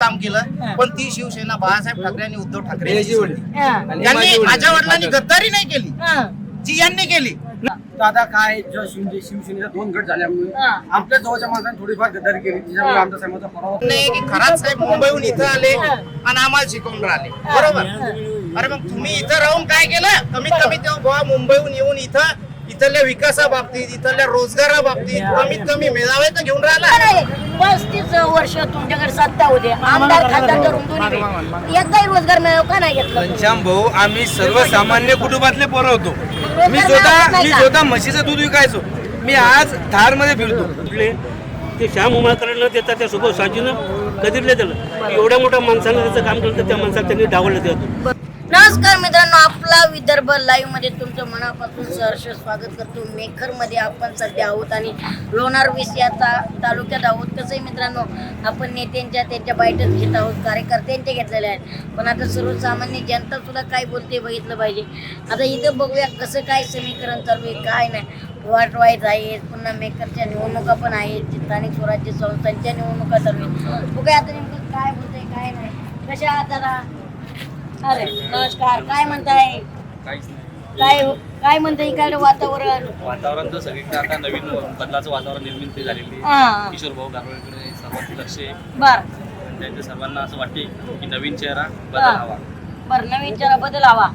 काम केलं. पण ती शिवसेना बाळासाहेब ठाकरे आणि उद्धव ठाकरे यांची. यांनी माझ्या वडिलांनी गद्दारी नाही केली. हा. जी यांनी केली. दादा काय जो शिंदे शिवसेनेचा दोन गट झाल्यामुळे हा. आपल्या जवळच्या माणसाने थोडीफार गद्दारी केली. त्याच्यामुळे आमचा समाजाचा पराभव नाही की खरात साहेब मुंबईहून इथं आले आणि आम्हाला शिकवून राहिले. बरोबर? अरे मग तुम्ही इथं राहून काय केलं? कमीत कमी तेव्हा बुवा मुंबईहून येऊन इथं इथल्या विकासाबाबतीत इथल्या रोजगाराबाबतीत कमीत कमी मेळावे तर घेऊन राहिला. नाही, पस्तीस वर्ष तुमच्याकडे सत्ता होते. आमदार खासदार दोन्ही वेळ. एकदाही रोजगार मिळव का नाही घेतलं? घनश्याम भाऊ आम्ही सर्वसामान्य कुटुंबातले पोरं होतो. रोजगार मी स्वतः नाही मी? स्वतः म्हशीचं दूध विकायचो. मी आज थारमध्ये फिरतो. कुठले? ते श्याम उमाकडे न देता त्या सोबत साजीनं कधीरले दिलं एवढ्या मोठ्या माणसानं त्याचं काम केलं तर त्या माणसाला त्यांनी डावललं देतो नमस्कार मित्रांनो आपला विदर्भ लाईव्हमध्ये तुमचं मनापासून सहर्ष स्वागत करतो. मेखरमध्ये आपण सध्या आहोत आणि लोणार विषयाचा तालुक्यात आहोत. कसंही मित्रांनो आपण नेत्यांच्या त्यांच्या बैठक घेत आहोत कार्यकर्त्यांचे घेतलेले आहेत. पण आता सर्वसामान्य जनता सुद्धा काय बोलते बघितलं पाहिजे. आता इथं बघूया कसं काय समीकरण चालू आहे काय नाही. वाट वाईट आहे पुन्हा मेकरच्या निवडणुका पण आहेत स्थानिक स्वराज्य संस्थांच्या निवडणुका चालू आहेत. बघूया आता नेमकं काय बोलतंय काय नाही. कशा आहात दादा अरे नमस्कार. काय म्हणताय? काय काय म्हणताय इकडे वातावरण? वातावरण तर सगळीकडे आता नवीन बदलाचं वातावरण निर्मिती झालेली आहे. हा. किशोर भाऊ गारवेकडे सर्वांचे लक्ष आहे. बर. त्यांच्या सर्वांना असं वाटते की नवीन चेहरा. बदल हवा. बर नवीन जरा बदल हवा.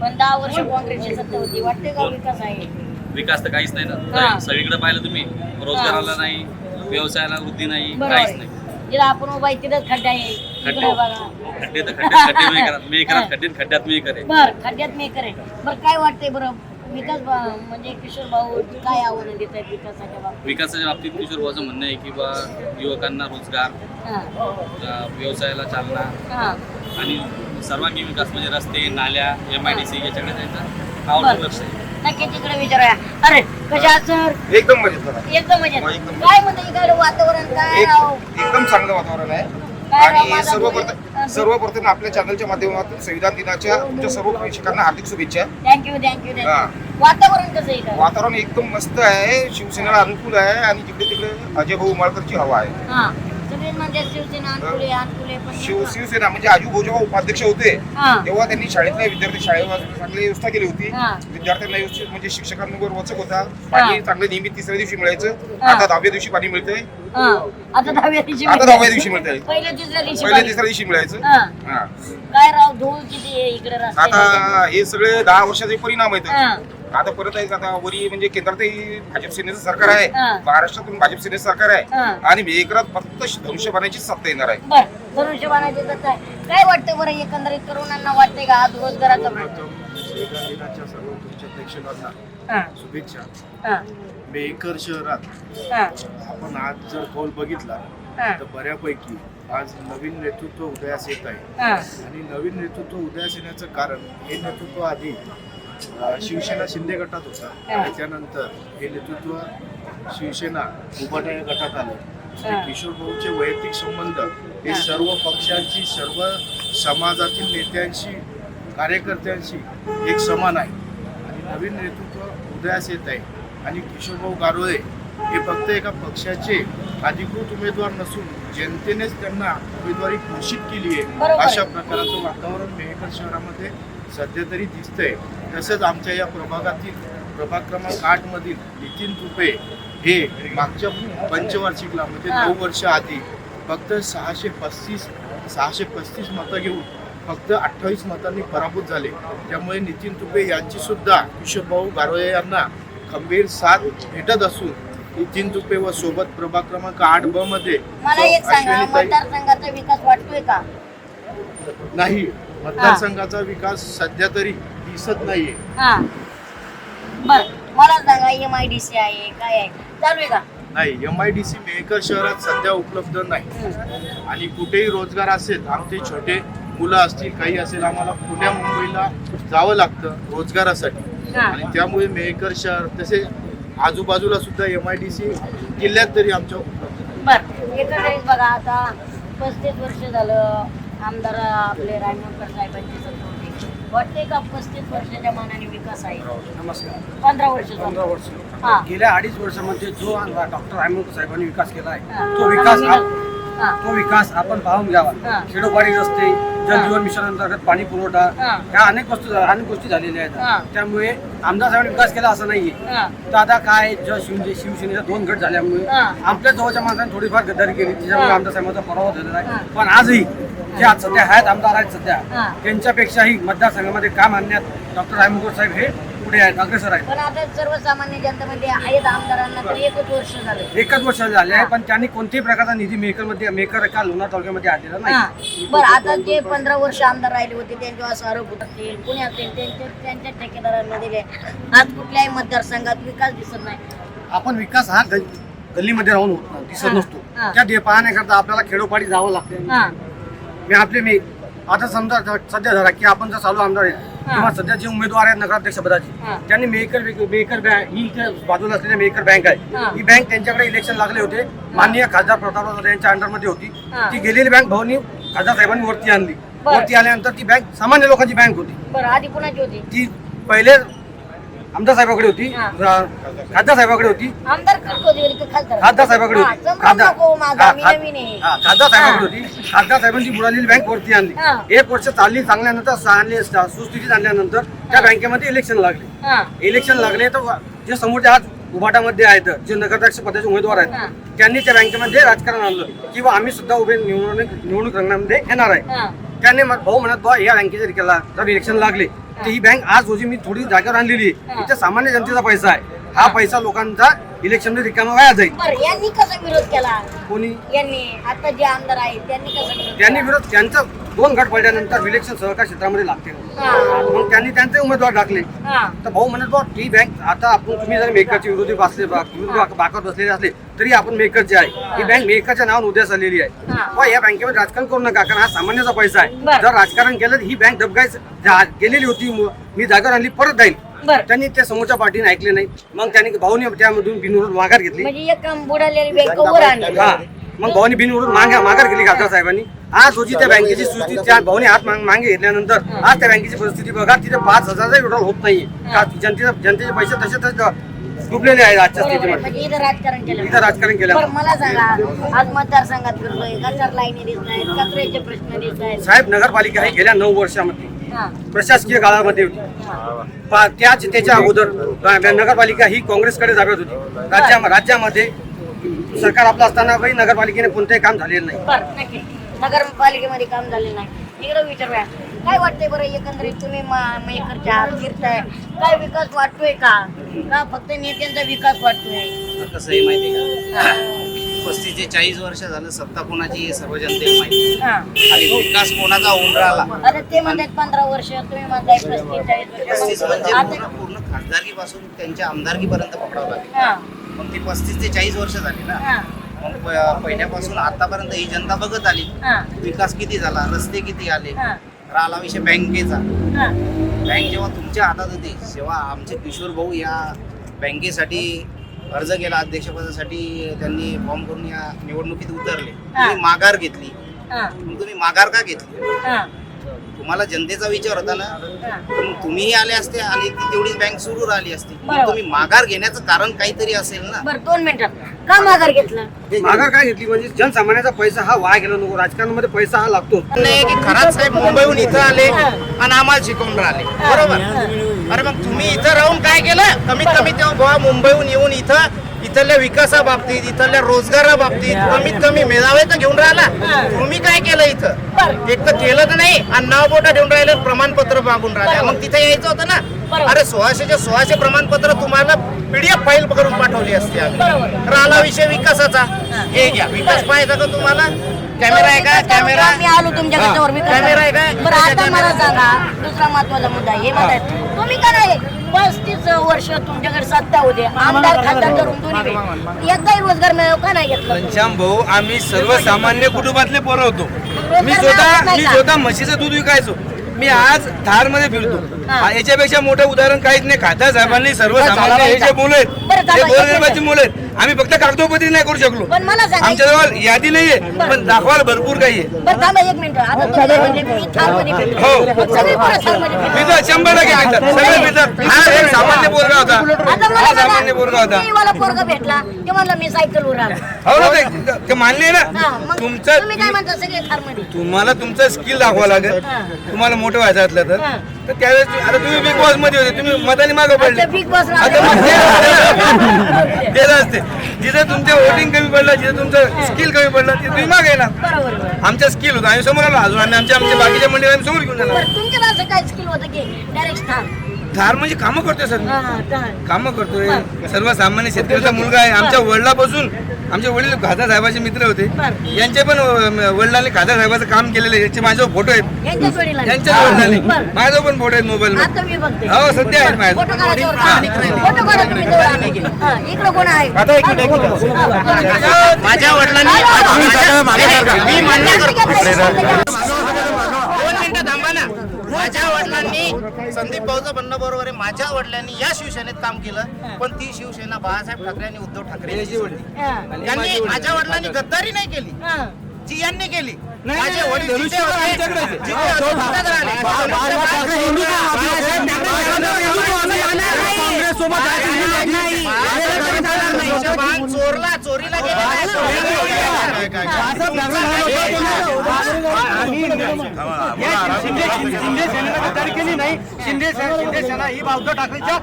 पण दहा वर्ष काँग्रेसची सत्ता होती. वाटते का विकास आहे? विकास तर काहीच नाही हा. ना सगळीकडे पाहिलं तुम्ही रोजगाराला नाही व्यवसायाला वृद्धी नाही काहीच नाही. जिथं आपण उभा आहे तिथंच खड्डा आहे. इकडे बघा. खड्डे तर खड्डे खड्डे मी करा मी खड्डे खड्ड्यात मी करे बर खड्ड्यात मी करे बर काय वाटतंय बरं? विकास म्हणजे किशोर भाऊ काय आव्हानं देत आहेत विकासाच्या बाबतीत? विकासाच्या बाबतीत किशोर भाऊचं म्हणणं आहे की बा युवकांना रोजगार हा. अं, व्यवसायाला चालना हा. आणि सर्वांगीण विकास म्हणजे रस्ते नाल्या एम आय डी सी याच्याकडे त्यांचं आवडतं लक्ष आहे. नक्की तिकडे विचारूया. अरे कशा सर? एकदम मजेत बघा. एकदम म्हणजे हो, एकदम. काय म्हणते इकडे वातावरण? काय एक एकदम चांगलं वातावरण आहे. काय राव आणि माझा सर्वप्रथम सर्वप्रथम आपल्या चॅनलच्या माध्यमातून संविधान दिनाच्या तुमच्या सर्व प्रेक्षकांना हार्दिक शुभेच्छा. थँक्यू थँक्यू हा. थँक्यू वातावरण कसं आहे इकडं? वातावरण एकदम मस्त आहे. शिवसेनेला अनुकूल आहे. आणि जिकडे तिकडे अजय भाऊ उमाळकरची हवा आहे. हा. म्हणजे शिवसेना अनुकूले अनुकूले पण शिव शिवसेना म्हणजे आजू जेव्हा उपाध्यक्ष होते हा. तेव्हा त्यांनी शाळेतल्या विद्यार्थी शाळेवर चांगली व्यवस्था केली होती. हा. विद्यार्थ्यांना व्यवस्थित म्हणजे शिक्षकांवर वचक होता. पाणी चांगलं नियमित तिसऱ्या दिवशी मिळायचं. हा. आता दहाव्या दिवशी पाणी मिळतंय. हा. आता दहाव्या दिवशी आता मिळतं. दहाव्या दिवशी मिळतंय. पहिल्या तिसऱ्या दिवशी पहिल्या पाणी. तिसऱ्या दिवशी मिळायचं. हा. हा. काय राव धूळ किती आहे इकडे रस्त्याला आता हे सगळे दहा वर्षाचे परिणाम आहेत. हा. आता परत आहे आता वरी म्हणजे केंद्रातही भाजप सेनेचं सरकार आहे. हा. महाराष्ट्रातून भाजप सेनेचं सरकार आहे. हा. आणि मेघरात फक्त धनुष्यबाणाची सत्ता येणार आहे. बर धनुष्यबाणाचे कसं आहे. काय वाटतं बरं एकंदरीत तरुणांना वाटतंय का आज रोजगाराचा प्रश्न? संविधान दिनाच्या सर्व तुमच्या प्रेक्षकांना हा. शुभेच्छा. हा. मेहकर शहरात हा. आपण आज जर कौल बघितला हा. तर बऱ्यापैकी आज नवीन नेतृत्व उदयास येत आहे. हा. आणि नवीन नेतृत्व उदयास येण्याचं कारण हे नेतृत्व आधी शिवसेना शिंदे गटात होता. आणि त्यानंतर हे नेतृत्व शिवसेना उभाटा या गटात आलं. किशोर भाऊचे वैयक्तिक संबंध हे सर्व पक्षांची सर्व समाजातील नेत्यांशी कार्यकर्त्यांशी एक समान आहे. आणि नवीन नेतृत्व उदयास येत आहे. आणि किशोरभाऊ गारोळे हे फक्त एका पक्षाचे अधिकृत उमेदवार नसून जनतेनेच त्यांना उमेदवारी घोषित केली आहे. अशा प्रकारचं वातावरण मेहकर शहरामध्ये सध्या तरी दिसतंय. तसंच आमच्या या प्रभागातील प्रभाग क्रमांक आठ मधील नितीन तुपे हे मागच्या पंचवार्षिकला म्हणजे. नऊ वर्ष आधी फक्त सहाशे पस्तीस सहाशे पस्तीस मतं घेऊन फक्त अठ्ठावीस मतांनी पराभूत झाले. त्यामुळे नितीन तुपे यांची सुद्धा किशोरभाऊ गारोळे यांना खंबीर साथ भेटत असून नितीन तुपे व सोबत प्रभाग क्रमांक आठ ब मध्ये मला एक सांगा मतदारसंघाचा विकास वाटतोय का? नाही. मतदारसंघाचा विकास सध्या तरी दिसत नाहीये. हा. बर मला सांगा एम आय डी सी आहे काय आहे? चालू आहे का? नाही M I D C Mehkar शहरात सध्या उपलब्ध नाही. आणि कुठेही रोजगार असेल आमचे छोटे मुलं असतील काही असेल आम्हाला पुण्या मुंबईला जावं लागतं रोजगारासाठी. आणि त्यामुळे मेहकर शहर तसे आजूबाजूला सुद्धा एम आय डी सी जिल्ह्यात तरी आमच्या उपलब्ध बर एकंदरीत बघा आता पस्तीस वर्ष झालं. आमदार आपले रायमोडकर साहेबांची होती वाटते का पस्तीस वर्षाच्या मानाने विकास आहे नमस्कार पंधरा वर्ष. पंधरा वर्ष हा. गेल्या अडीच वर्षामध्ये जो डॉक्टर रायमोकर साहेबांनी विकास केला आहे तो विकास हा. तो विकास आपण पाहून घ्यावा हा. खेडोपाडी रस्ते जलजीवन मिशन अंतर्गत पाणी पुरवठा हा. ह्या अनेक वस्तू अनेक गोष्टी झालेल्या हा. आहेत त्यामुळे आमदार साहेबांनी विकास केला असं नाहीये हा. तर आता काय जो शिवजे शिवसेनेचा दोन गट झाल्यामुळे हा. आपल्या जवळच्या माणसाने थोडीफार गद्दारी केली त्याच्यामुळे हा. आमदार साहेबांचा पराभव झालेला हा. आहे पण आजही जे आज सध्या आहेत आमदार आहेत सध्या. हा. त्यांच्यापेक्षाही मतदारसंघामध्ये काम आणण्यात डॉक्टर रायमुकर साहेब हे पुढे आहेत अग्रेसर आहेत. पण आता सर्वसामान्य जनतेमध्ये आहेत आमदारांना तर एकच वर्ष झालं. एकच वर्ष झाले आहे पण त्यांनी कोणत्याही प्रकारचा निधी मेकरमध्ये मेकर का लोणार तालुक्यामध्ये आणलेला हा. नाही बरं आता जे पंधरा वर्ष आमदार राहिले होते त्यांच्यावर असं आरोप होत असतील कुणी असतील त्यांच्या त्यांच्या ठेकेदारांना दिले आज कुठल्याही मतदारसंघात विकास दिसत नाही. आपण विकास हा गल- गल्लीमध्ये राहून होत नाही, दिसत हा. नसतो. हा. त्या दे पाहण्याकरता आपल्याला खेडोपाडी जावं लागते. हा. मी आपले मी आता समजा सध्या धरा की आपण जर चालू आमदार आहे. किंवा सध्या जे उमेदवार आहेत नगराध्यक्ष पदाचे. त्यांनी मेकर मेकर बँक ही इथे बाजूला असलेली मेकर बँक. आहे ही बँक त्यांच्याकडे इलेक्शन लागले होते माननीय खासदार प्रतापराव यांच्या अंडरमध्ये होती. ती गेलेली बँक भाऊनी खासदार साहेबांनी वरती आणली. वरती आल्यानंतर ती बँक सामान्य लोकांची बँक होती बरं आधी कुणाची होती ती पहिले आमदार साहेबाकडे होती. हा. रा- खासदार साहेबाकडे होती. आमदार होती की खासदार? खासदार साहेबाकडे हा, होती खासदार नको माझा हा, मी खा- नवीन आहे. हा, खासदार साहेबाकडे हा. होती. खासदार साहेबांची बुडालेली बँक वरती हा. आणली एक वर्ष चालली चांगल्यानंतर आणली सुस्थितीत आणल्यानंतर त्या बँकेमध्ये इलेक्शन लागले. हा. इलेक्शन लागले तर जे समोरचे आज उभाटामध्ये आहेत जे नगराध्यक्ष पदाचे उमेदवार हा. आहेत त्यांनी त्या बँकेमध्ये राजकारण आणलं. किंवा आम्ही सुद्धा उभे निवडणूक निवडणूक रंगणामध्ये येणार आहे. हा. त्याने मग भाऊ म्हणत बा या बँकेच्या रिकाला जर इलेक्शन लागले तर ही बँक आज रोजी मी थोडी जागेवर आणलेली आहे. इथे सामान्य जनतेचा पैसा आहे. हा पैसा लोकांचा इलेक्शनमध्ये रिकामा वाया जाईल. बरं यांनी कसा विरोध केला? कोणी? यांनी आता जे आमदार आहेत त्यांनी कसा विरोध त्यांनी? विरोध त्यांचा दोन गट पडल्यानंतर इलेक्शन सहकार क्षेत्रामध्ये लागते. हा. मग त्यांनी त्यांचे उमेदवार टाकले. हा. तर भाऊ म्हणत बा ती बँक आता आपण तुम्ही जर मेकरचे विरोधी बसले बा- विरोधी बा- बाकावर बसलेले असले तरी आपण मेकरचे आहे. ही बँक मेकरच्या नावाने उद्या आलेली आहे. हा. बा या बँकेमध्ये राजकारण करू नका कारण हा सामान्याचा पैसा आहे. जर राजकारण केलं तर ही बँक दबगाय जा- गेलेली होती म- जागेवर आणली परत जाईल. त्यांनी त्या समोरच्या पार्टीने ऐकले नाही. मग त्यांनी भाऊने त्यामधून बिनविरोध माघार घेतली. म्हणजे एक बुडालेली बँक हा. मग भाऊनी बिनविरोध मागे माघार केली खासदार साहेबांनी. आज रोजी त्या बँकेची सुस्थिती त्या भाऊने हात माग- मागे घेतल्यानंतर आज त्या बँकेची परिस्थिती बघा तिथे पाच हजारचा विड्रॉल होत नाहीये. का जनतेचा जनतेचे पैसे तसे तसे डुबलेले आहेत आजच्या. स्थितीमध्ये. म्हणजे इथं राजकारण केलं. इथं राजकारण केलं. बरं मला सांगा आज मतदारसंघात फिरलोय गटर लाईनी दिसत आहेत कचऱ्याचे प्रश्न दिसत आहेत साहेब नगरपालिका ही गेल्या नऊ वर्षामध्ये प्रशासकीय काळामध्ये होती. त्याच त्याच्या अगोदर नगरपालिका ही काँग्रेसकडे ताब्यात होती. राज्या राज्यामध्ये सरकार आपलं असताना काही नगरपालिकेने कोणतंही काम झालेलं नाही. बरं नक्की. नगरपालिकेमध्ये काम झाले नाही. इकडं विचारूया. काय वाटतंय बरं एकंदरीत तुम्ही मा- मेकरच्या आत फिरताय? काय विकास वाटतोय का? का फक्त नेत्यांचा विकास वाटतोय? कसं आहे माहिती का? पस्तीस ते चाळीस वर्ष झालं सत्ता कोणाची हे सर्व जनतेला माहिती हा. आणि विकास कोणाचा होऊन राहिला आता ते म्हणतात पंधरा वर्ष तुम्ही म्हणताय पस्तीस चाळीस पस्तीस वर्ष म्हणजे आता पूर्ण पूर्ण खासदारकीपासून त्यांच्या आमदारकीपर्यंत पकडावं लागेल. हा, मग ती पस्तीस ते चाळीस वर्ष झाली ना. मग प- पहिल्यापासून आतापर्यंत ही जनता बघत आली. हा, विकास किती झाला रस्ते किती आले हा, राहिला विषय बँकेचा. हा. बँक जेव्हा तुमच्या हातात होती तेव्हा आमचे किशोर भाऊ या बँकेसाठी अर्ज केला अध्यक्षपदासाठी त्यांनी फॉर्म करून या निवडणुकीत उतरले. तुम्ही माघार घेतली. हा, मग तुम्ही माघार का घेतली? हा, तुम्हाला जनतेचा विचार होता ना हा. मग तुम्हीही आले असते आणि ती तेवढीच बँक सुरू राहिली असती. मग बरोबर. तुम्ही माघार घेण्याचं कारण काहीतरी असेल ना. बरं दोन मिनिटात का माघार घेतलं? माघार काय घेतली? म्हणजे जनसामान्याचा पैसा हा वाया गेला नको. राजकारणामध्ये पैसा हा लागतो. नाही की खरात साहेब मुंबईहून इथं आले आणि आम्हाला शिकवून राहिले. बरोबर? अरे मग तुम्ही इथं राहून काय केलं? कमीत कमी तेव्हा बुवा मुंबईहून येऊन इथं इथल्या विकासाबाबतीत इथल्या रोजगाराबाबतीत कमीत कमी मेळावे तर घेऊन राहिला. तुम्ही काय केलं इथं? एक तर केलं तर नाही आणि नाव बोटा देऊन राहिले प्रमाणपत्र मागून राहिले. मग तिथे यायचं होतं ना? अरे सोळाशेचे सोळाशे प्रमाणपत्र तुम्हाला पीडीएफ फाईल करून पाठवली असते आम्ही. राहिला विषय विकासाचा. हे घ्या. विकास पाहायचा का तुम्हाला? कॅमेरा आहे का? कॅमेरा मी आलो तुमच्या कॅमेरा आहे का? बरं आता मला सांगा. दुसरा महत्त्वाचा मुद्दा हे म्हणतात तुम्ही का नाही पस्तीस वर्ष तुमच्याकडे सत्ता होते आमदार खासदार करून दोन्ही. एकदाही रोजगार मिळव का नाही घेतलं घनश्याम भाऊ आम्ही सर्वसामान्य कुटुंबातले पोरं होतो मी स्वतः मी? स्वतः म्हशीचं दूध विकायचो मी आज थारमध्ये फिरतो हा. हा, याच्यापेक्षा मोठं उदाहरण काहीच नाही खासदार साहेबांनी सर्वसामान्य हे जे मुलं आहेत गोरगरिबाची. मुलं आहेत आम्ही फक्त कागदोपत्री नाही करू शकलो. पण मला सांगा आमच्याजवळ यादी नाहीये पण दाखवायला भरपूर काही आहे. बरं थांबा एक मिनिट. आता तुम्ही म्हणजे मी फिरले. हो. मग सगळे फिरले. शंभर टक्के सगळे पितात हा एक सामान्य पोरगा होता. आता मला हा सामान्य पोरगा होता. मी मला पोरगा भेटला ते म्हणलं मी सायकलवर आलो हो ना ते- ते मान्य आहे हा, ना मग तुमचं तुम्ही काय म्हणता सगळे थारमध्ये तुम्हाला तुमचं स्किल दाखवा लागेल. हा. तुम्हाला मोठं व्हायचं असलं तर. हा. तर त्यावेळेस तु- आता तुम्ही बिग बॉसमध्ये होते. तुम्ही मताने मागं पडले. आता बिग बॉस आता मग ते असते. जिथं तुमचे वोटिंग कमी पडलं जिथं तुमचं स्किल कमी पडलं तिथे तुम्ही मागे येणार. बरोबर बरोबर. आमचं स्किल होतं. आम्ही समोर आलो अजून. आम्ही आमच्या आमच्या बाकीच्या मंडळी आम्ही समोर घेऊन जाणार काय स्किल होतं की? डायरेक्ट थार म्हणजे कामं करतोय सर हा, हा, स्थान. कामं करतोय सर्वसामान्य शेतकऱ्याचा मुलगा आहे आमच्या वडिलापासून आमचे वडील खासदार साहेबाचे मित्र होते यांचे पण वडिलांनी खासदार साहेबाचं काम केलेलं आहे याचे माझ्यावर फोटो आहेत यांच्याच वडिलांनी. माझ्यावर पण फोटो आहेत मोबाईल आता मी बघते हो सध्या आहेत. हा. हा. माझ्या वडिलांनी मी माझ्या वडिलांनी संदीप भाऊचं म्हणणं बरोबर आहे. माझ्या वडिलांनी या शिवसेनेत काम केलं पण ती शिवसेना बाळासाहेब ठाकरे आणि उद्धव ठाकरे यांची. त्यांनी माझ्या वडिलांनी गद्दारी नाही केली. जी यांनी केली. माझे वडील जिथे होते, जिथे होते तिथेच राहिले. बाळासाहेब चोरला चोरीला या शिंदे शिंदे सेनेनं गद्दारी केली नाही शिंदे सेना शिंदे सेना ही उद्धव ठाकरेच्या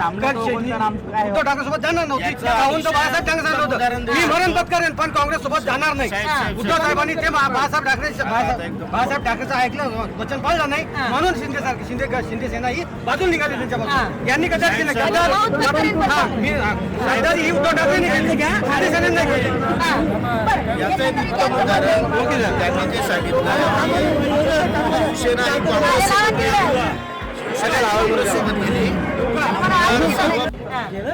उद्धव ठाकरे सोबत जाणार नव्हती राहुल तर बाळासाहेब ठाकरे सांगितलं होतं मी मरण पत्करेन पण काँग्रेस सोबत जाणार नाही उद्धव साहेबांनी ते बाळासाहेब ठाकरे बाळासाहेब बाळासाहेब ठाकरेचं ऐकलं वचन पाळलं नाही म्हणून शिंदे सारखी शिंदे शिंदे सेना ही बाजून निघाली त्यांच्यापासून यांनी गद्दारी केली हा, मी गद्दारी ही उद्धव ठाकरेंनी केली शिंदे सेनेनं केली याचं एक उत्तम उदाहरण त्यांनी जे सांगितलं शिवसेना ही काँग्रेस शिवसेना काँग्रेस सोबत गेली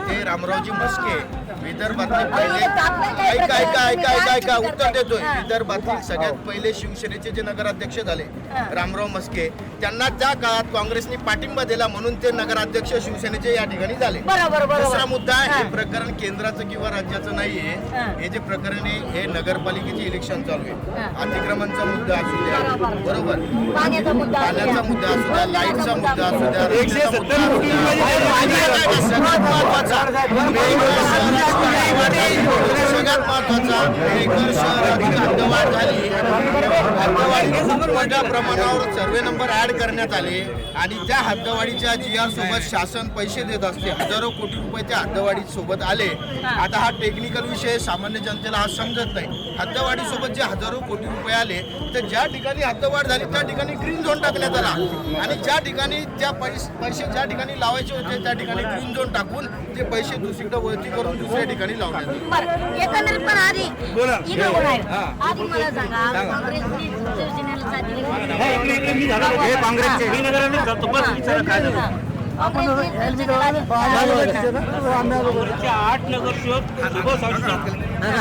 ते रामरावजी मस्के विदर्भातले पहिले ऐका ऐका ऐका ऐका ऐका उत्तर देतोय विदर्भातील सगळ्यात पहिले शिवसेनेचे जे नगराध्यक्ष झाले रामराव मस्के त्यांना त्या काळात काँग्रेसने पाठिंबा दिला म्हणून ते नगराध्यक्ष शिवसेनेचे या ठिकाणी झाले बरोबर, बरोबर. दुसरा मुद्दा हे प्रकरण केंद्राचं किंवा राज्याचं नाहीये हे जे प्रकरण आहे हे नगरपालिकेचे इलेक्शन चालू आहे अतिक्रमणचा मुद्दा असू द्या बरोबर पाण्याचा मुद्दा असू द्या. लाईटचा मुद्दा असू द्या द्या. आणि सगळ्यात महत्त्वाचा हद्दवाढ झाली मोठ्या प्रमाणावर सर्वे नंबर ऍड करण्यात आले आणि त्या हद्दवाढीच्या जी आर सोबत शासन पैसे देत असते हजारो कोटी रुपये त्या हद्दवाढी सोबत आले. आता हा टेक्निकल विषय सामान्य जनतेला हा समजत नाही. हद्दवाढी सोबत जे हजारो कोटी रुपये आले तर ज्या ठिकाणी हद्दवाढ झाली त्या ठिकाणी ग्रीन झोन टाकण्यात आला. आणि ज्या ठिकाणी त्या पैसे ज्या ठिकाणी लावायचे होते त्या ठिकाणी ग्रीन झोन टाकून ते पैसे दुसरीकडे वळती करून दुसऱ्या ठिकाणी लावण्यात आले बरं एकंदरीत पण आधी इकडे कोण आहे? आधी मला सांगा काँग्रेसने शिवसेनेला साथ दिली. का? इकडे इकडे मी झालो. हे काँग्रेसचे. मी नगराध्यक्ष झालो बस विचारा काय झालं. काँग्रेसने शिवसेनेला साथ दिली का? काँग्रेसचे आठ नगरसेवक सुभाष सावजी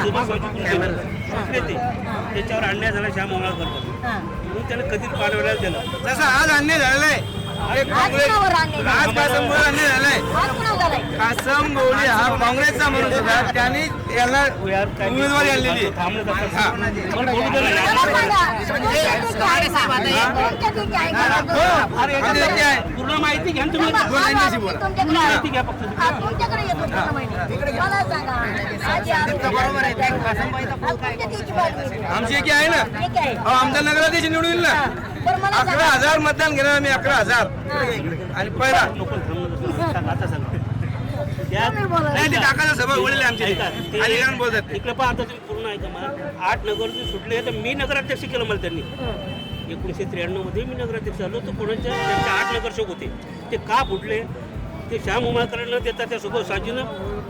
सुभाष सावजी कुलकर्णी कुठले ते. त्याच्यावर अन्याय झाला श्याम ओंगाळ करतात. हा. म्हणून त्याला कधीच पाडवल्या दिलं जसं आज अन्याय झालेला आहे. आज काँग्रेस कुणावर झाला? कासममुळे अन्याय झालाय? कासम गवळी हा काँग्रेसचा माणूस होता. त्यांनी याला उमेदवारी आणलेली. हा. पूर्ण माहिती घ्या ना तुम्ही. माहिती घ्या. फक्त. हा. आमची एकी आहे ना. अहो, आमचा नगराध्यक्ष निवडून येईल. ना? अकरा. हजार मतदान घेणार आम्ही अकरा हजार. आणि पहिला. नाही ते काकाचा सभा वडील आमचे. ऐका, ते- आणि कारण बोलतात इकडे पहा आता तुम्ही पूर्ण ऐका मला. आठ नगर सुटले तर मी नगराध्यक्ष केलं मला त्यांनी. एकोणीसशे त्र्याण्णवमध्ये मी नगराध्यक्ष झालो तर कोणाच्या त्यांचे आठ नगरसेवक होते. ते का फुटले? ते श्याम उमाकरांना देतात त्या सुभाष साजीनं.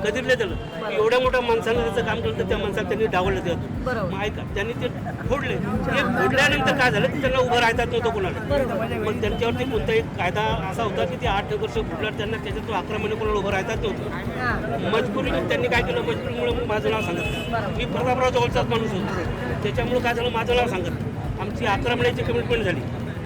कधीरले दिलं एवढ्या मोठ्या माणसानं त्याचं काम केलं तर त्या माणसाला त्यांनी डावलं देतो. मग ऐका त्यांनी ते फोडले. ते फोडल्यानंतर काय झालं? की त्यांना उभं राहतात नव्हतं कोणाला. मग त्यांच्यावरती कोणताही कायदा असा होता की ते आठ नगरसेवक फुटल्यावर त्यांना त्याच्यातून अकरा महिने कोणाला उभं राहतात नव्हतं. मजबुरीने त्यांनी काय केलं? मजबुरीमुळे माझं नाव सांगितलं मी प्रतापराव जवळचाच माणूस होतो. त्याच्यामुळे काय झालं? माझं नाव सांगितलं आमची अकरा महिन्याची कमिटमेंट झाली.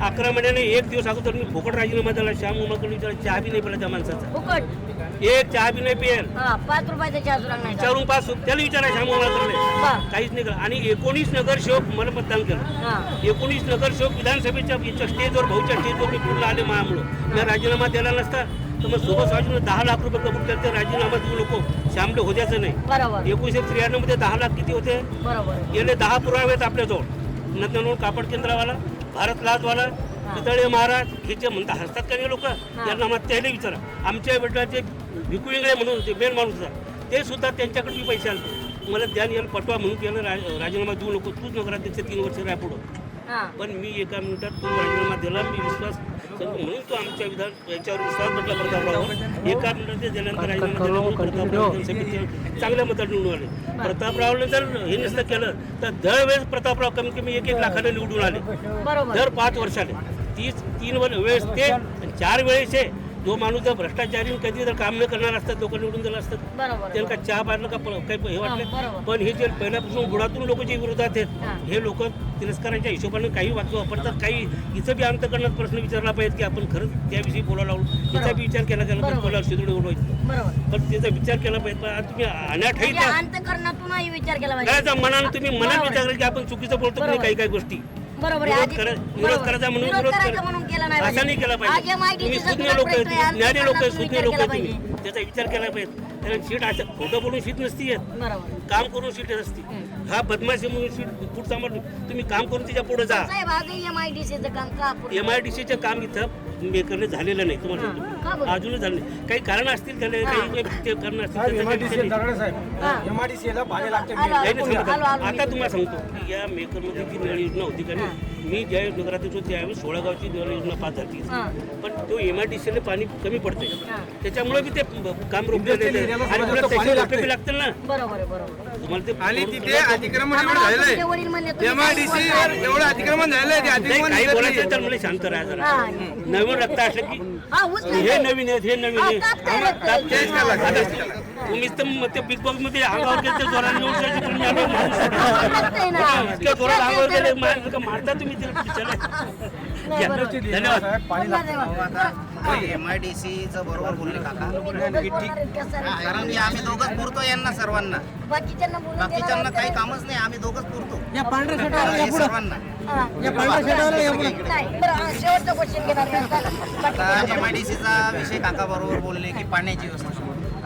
अकरा महिन्याने एक दिवस अगोदर मी फुकट राजीनामा दिला श्याम उमाकडे विचार चहा बी नाही पडला त्या माणसाचा. फुकट? एक चहा बी नाही पिएल हा पाच रुपयाचा चहा सुद्धा नाही का? विचारून पास त्याला विचारा श्याम बर. काहीच नाही केलं आणि एकोणीस नगरसेवक मला मतदान केलं. हा. एकोणीस नगरसेवक विधानसभेच्या याच्या स्टेजवर भाऊच्या स्टेजवर मी पुढला आले महामुळं मी राजीनामा द्यायला नसता तर मग सोबत स्वामीनं दहा लाख रुपये कबूल केले ते राजीनामा देऊ नको. श्यामले होत्याचं नाही. बरोबर. एकोणीसशे त्र्याण्णवमध्ये दहा लाख किती होते? बरोबर. गेले दहा पुरावे आहेत आपल्याजवळ नंदनवन कापड केंद्रावाला. भारत लाजवाला पितळे महाराज हे जे म्हणतात हसतात का लोक? त्यांना मग त्याला विचारा. आमच्या वडिलाचे भिकू इंगळे म्हणून होते मेन माणूस होता. ते सुद्धा त्यांच्याकडे मी पैसे आले मला द्यान याला पटवा म्हणून त्याला रा- राजीनामा देऊ नको. तूच नगराध्यक्ष तीन वर्ष राह पुढं. हा पण मी एका मिनिटात तो राजीनामा दिला मी विश्वास म्हणून तो आमच्या विधान याच्यावर विश्वास बदला प्रतापराव एका मिनिटात ते दिल्यानंतर राजीनामा दिला म्हणून प्रतापराव विधानसभेचे चांगल्या मतात निवडून आले. प्रतापरावने जर हे नसतं केलं. तर दरवेळेस प्रतापराव कमीत कमी एक एक लाखाने निवडून आले. बरोबर. दर पाच वर्षाने तीस तीन वेळेस ते आणि चार वेळेस आहे जो माणूस जर भ्रष्टाचारी कधी जर काम न करणार असतात लोक निवडून दिलं असतं बरोबर त्यांना चहा पाडलं का प- काही हे वाटलं बरोबर. पण हे जे पहिल्यापासून गुणातून लोक जे विरोधात हा. आहेत हे लोक तिरस्काराच्या हिशोबाने काही वाक्य वापरतात काही इथं बी अंतकरणात प्रश्न विचारला पाहिजे की आपण खरंच त्याविषयी बोलायला लागलो याचा बी विचार केला गेला बरोबर. पाहिजे कोणाला शिदोडे उडवायचं बरोबर पण त्याचा विचार केला पाहिजे पण आज तुम्ही अनाठाईत म्हणजे अंतकरणातूनही विचार केला पाहिजे मनानं तुम्ही मनात बरोबर. विचार करा की आपण चुकीचं बोलतो की नाही बरोबर. काही काही गोष्टी बरोबर आहे. विरोध बरोबर. करायचा म्हणून विरोध विरोध करायचा करा. म्हणून केला नाही असा नाही केला आज पाहिजे MIT तुम्ही चा सुज्ञ लोक प्रश्न आहे, ज्ञानी लोक सुज्ञ विचार लोक. त्याचा विचार केला पाहिजे त्याला सीट असं खोटं बोलून सीट नसती येत बरोबर काम करून सीट असती हा बदमाशी म्हणून सीट पुढचा तुम्ही काम करून तिच्या पुढे जा साहेब आजही एम आय डी काम का अपूर्ण? एम आय डी सीचं काम इथं मेकरने झालेलं नाही तुम्हाला सांगतो? अजूनच झालं नाही काही कारण असतील त्याला. काही ते कारण असतील काही नाही. सांगतो. आता. तुम्हाला सांगतो की या मेकरमध्ये जी नळ योजना होती का नाही मी ज्या नगराध्यक्ष होतो त्यावेळी सोळा गावची नळ योजना पास झाली. पण तो एम आय डी सीने पाणी कमी पडते हा. त्याच्यामुळे बी ते काम. एरियाला आणि लागते. ना बरोबर आहे बरोबर आणि तिथे अतिक्रमण एवढं तुम्ही एमआयडीसी एवढं अतिक्रमण झालेलं आहे ते काही बोलायचं. तर मला शांत राहा जरा हा. नवीन रक्त असलं की हा हे. नवीन आहेत हे नवीन हा, आहे कापताय आम्हाला रक्त. कापताय. चेंज करायला लागतं, चेंज करायला तुम्ही तर मग ते बिग बॉक्समध्ये अंगावर गेले जोराने येऊन जायचे, तुम्ही माणूस. इतक्या जोरात अंगावर गेले मार- मारता तुम्ही तिला चला. नाही, या. बरोबर. धन्यवाद. पाणी एम आय डी सीचं बरोबर बोलले काका? कारण की आम्ही दोघंच पुरतो यांना सर्वांना. बाकीच्यांना बोलून देणार बाकीच्यांना आहेत काही? कामच नाही आम्ही दोघंच पुरतो. या पांढऱ्या हे सर्वांना. हा. नाही, बरं, हा, शेवटचा क्वेश्चन घेणार मी आता. आता बाकी- एम आय डी सीचा विषय काका बरोबर बोलले की पाण्याची व्यवस्था.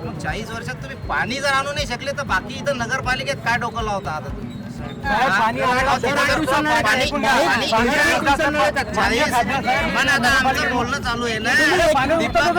मग चाळीस वर्षात तुम्ही पाणी जर आणू नाही शकले तर बाकी इथं नगरपालिकेत काय डोकं लावता आता तुम्ही? पाणी आता आमचं बोलणं चालू आहे ना? दीपक